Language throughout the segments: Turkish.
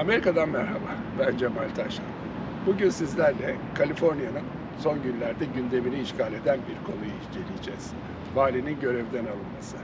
Amerika'dan merhaba. Ben Cemal Taşan. Bugün sizlerle Kaliforniya'nın son günlerde gündemini işgal eden bir konuyu inceleyeceğiz. Valinin görevden alınması.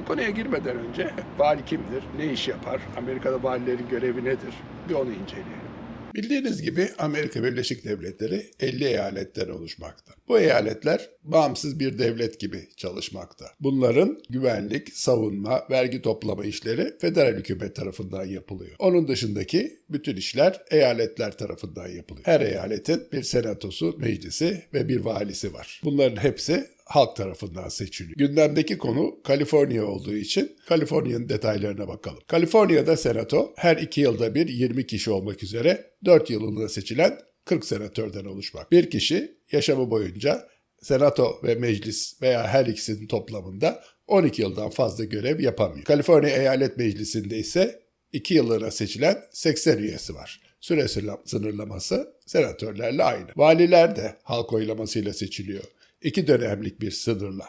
Bu konuya girmeden önce vali kimdir, ne iş yapar, Amerika'da valilerin görevi nedir bir onu inceleyelim. Bildiğiniz gibi Amerika Birleşik Devletleri 50 eyaletten oluşmakta. Bu eyaletler bağımsız bir devlet gibi çalışmakta. Bunların güvenlik, savunma, vergi toplama işleri federal hükümet tarafından yapılıyor. Onun dışındaki bütün işler eyaletler tarafından yapılıyor. Her eyaletin bir senatosu, meclisi ve bir valisi var. Bunların hepsi halk tarafından seçiliyor. Gündemdeki konu Kaliforniya olduğu için Kaliforniya'nın detaylarına bakalım. Kaliforniya'da senato her iki yılda bir 20 kişi olmak üzere 4 yılında seçilen 40 senatörden oluşmak. Bir kişi yaşamı boyunca senato ve meclis veya her ikisinin toplamında 12 yıldan fazla görev yapamıyor. Kaliforniya Eyalet Meclisi'nde ise 2 yıllığına seçilen 80 üyesi var. Süre sınırlaması senatörlerle aynı. Valiler de halk oylamasıyla seçiliyor iki dönemlik bir sınırla.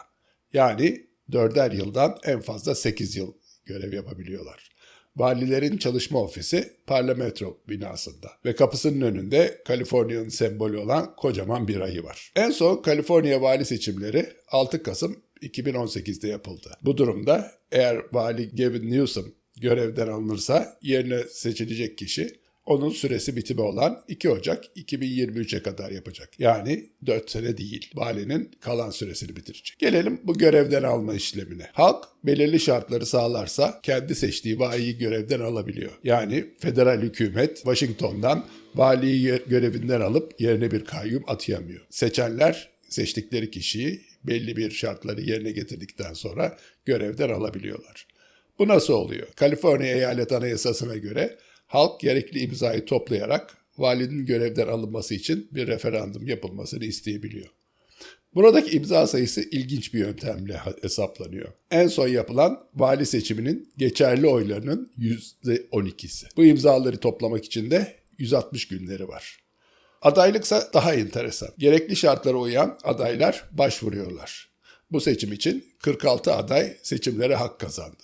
Yani dörder yıldan en fazla 8 yıl görev yapabiliyorlar. Valilerin çalışma ofisi parlamento binasında ve kapısının önünde Kaliforniya'nın sembolü olan kocaman bir ayı var. En son Kaliforniya vali seçimleri 6 Kasım 2018'de yapıldı. Bu durumda eğer vali Gavin Newsom görevden alınırsa yerine seçilecek kişi onun süresi bitimi olan 2 Ocak 2023'e kadar yapacak. Yani 4 sene değil. Valinin kalan süresini bitirecek. Gelelim bu görevden alma işlemine. Halk belirli şartları sağlarsa kendi seçtiği valiyi görevden alabiliyor. Yani federal hükümet Washington'dan valiyi görevinden alıp yerine bir kayyum atayamıyor. Seçenler seçtikleri kişiyi belli bir şartları yerine getirdikten sonra görevden alabiliyorlar. Bu nasıl oluyor? Kaliforniya Eyalet Anayasası'na göre halk gerekli imzayı toplayarak valinin görevden alınması için bir referandum yapılmasını isteyebiliyor. Buradaki imza sayısı ilginç bir yöntemle hesaplanıyor. En son yapılan vali seçiminin geçerli oylarının %12'si. Bu imzaları toplamak için de 160 günleri var. Adaylıksa daha enteresan. Gerekli şartlara uyan adaylar başvuruyorlar. Bu seçim için 46 aday seçimlere hak kazandı.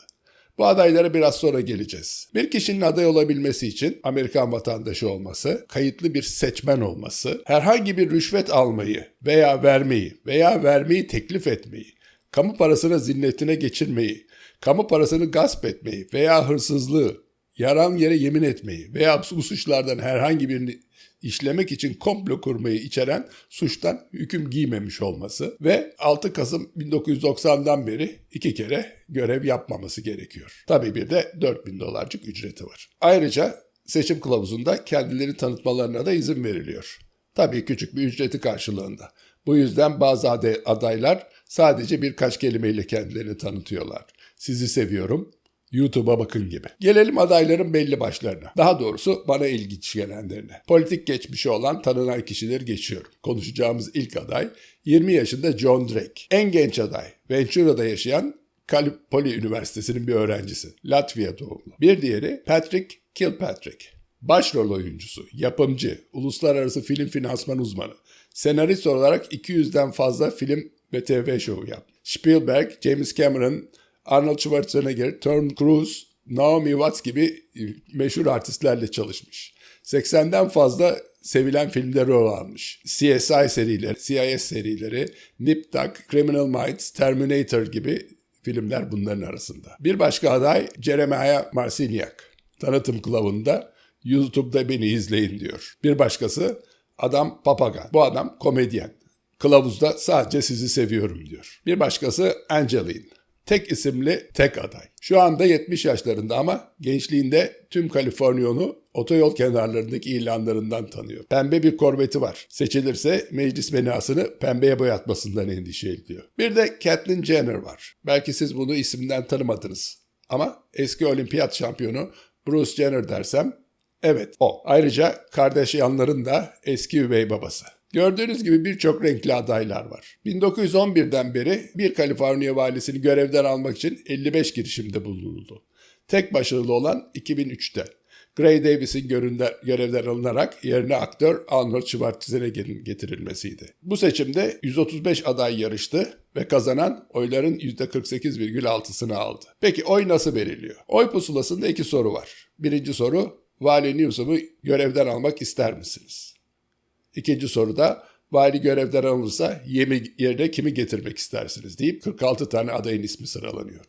Bu adaylara biraz sonra geleceğiz. Bir kişinin aday olabilmesi için Amerikan vatandaşı olması, kayıtlı bir seçmen olması, herhangi bir rüşvet almayı veya vermeyi veya vermeyi teklif etmeyi, kamu parasını zinnetine geçirmeyi, kamu parasını gasp etmeyi veya hırsızlığı, yaran yere yemin etmeyi veya bu suçlardan herhangi birini işlemek için komplo kurmayı içeren suçtan hüküm giymemiş olması ve 6 Kasım 1990'dan beri iki kere görev yapmaması gerekiyor. Tabii bir de 4000 dolarcık ücreti var. Ayrıca seçim kılavuzunda kendilerini tanıtmalarına da izin veriliyor. Tabii küçük bir ücreti karşılığında. Bu yüzden bazı adaylar sadece birkaç kelimeyle kendilerini tanıtıyorlar. Sizi seviyorum, YouTube'a bakın gibi. Gelelim adayların belli başlarına. Daha doğrusu bana ilginç gelenlerine. Politik geçmişi olan tanınan kişileri geçiyorum. Konuşacağımız ilk aday 20 yaşında John Drake. En genç aday Ventura'da yaşayan Cal Poly Üniversitesi'nin bir öğrencisi. Latvia doğumlu. Bir diğeri Patrick Kilpatrick. Başrol oyuncusu, yapımcı, uluslararası film finansman uzmanı. Senarist olarak 200'den fazla film ve TV şovu yaptı. Spielberg, James Cameron, Arnold Schwarzenegger, Tom Cruise, Naomi Watts gibi meşhur artistlerle çalışmış. 80'den fazla sevilen filmleri rol almış. CSI serileri, CIS serileri, Nip Tuck, Criminal Minds, Terminator gibi filmler bunların arasında. Bir başka aday Jeremiah Marciniak. Tanıtım kılavunda YouTube'da beni izleyin diyor. Bir başkası adam Papagan. Bu adam komedyen. Kılavuzda sadece sizi seviyorum diyor. Bir başkası Angeline. Tek isimli tek aday. Şu anda 70 yaşlarında ama gençliğinde tüm Kaliforniya'nı otoyol kenarlarındaki ilanlarından tanıyor. Pembe bir korveti var. Seçilirse meclis binasını pembeye boyatmasından endişe ediyor. Bir de Caitlyn Jenner var. Belki siz bunu isimden tanımadınız. Ama eski olimpiyat şampiyonu Bruce Jenner dersem evet o. Ayrıca Kardashianların da eski üvey babası. Gördüğünüz gibi birçok renkli adaylar var. 1911'den beri bir Kaliforniya valisini görevden almak için 55 girişimde bulunuldu. Tek başarılı olan 2003'te. Gray Davis'in görevden alınarak yerine aktör Arnold Schwarzenegger'in getirilmesiydi. Bu seçimde 135 aday yarıştı ve kazanan oyların %48,6'sını aldı. Peki oy nasıl veriliyor? Oy pusulasında iki soru var. Birinci soru Vali Newsom'u görevden almak ister misiniz? İkinci soruda vali görevden alınırsa yerine kimi getirmek istersiniz deyip 46 tane adayın ismi sıralanıyor.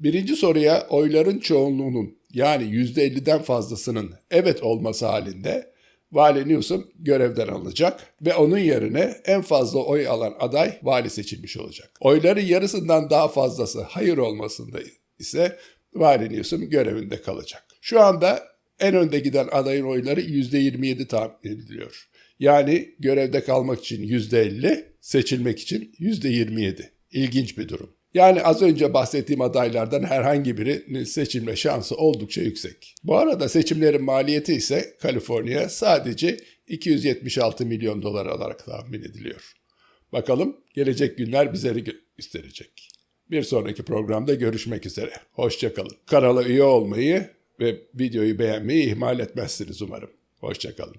Birinci soruya oyların çoğunluğunun yani %50'den fazlasının evet olması halinde Vali Newsom görevden alınacak ve onun yerine en fazla oy alan aday vali seçilmiş olacak. Oyların yarısından daha fazlası hayır olmasında ise Vali Newsom görevinde kalacak. Şu anda en önde giden adayın oyları %27 tahmin ediliyor. Yani görevde kalmak için %50, seçilmek için %27. İlginç bir durum. Yani az önce bahsettiğim adaylardan herhangi birinin seçilme şansı oldukça yüksek. Bu arada seçimlerin maliyeti ise Kaliforniya sadece 276 milyon dolar olarak tahmin ediliyor. Bakalım gelecek günler bizleri gösterecek. Bir sonraki programda görüşmek üzere. Hoşçakalın. Kanala üye olmayı ve videoyu beğenmeyi ihmal etmezsiniz umarım. Hoşçakalın.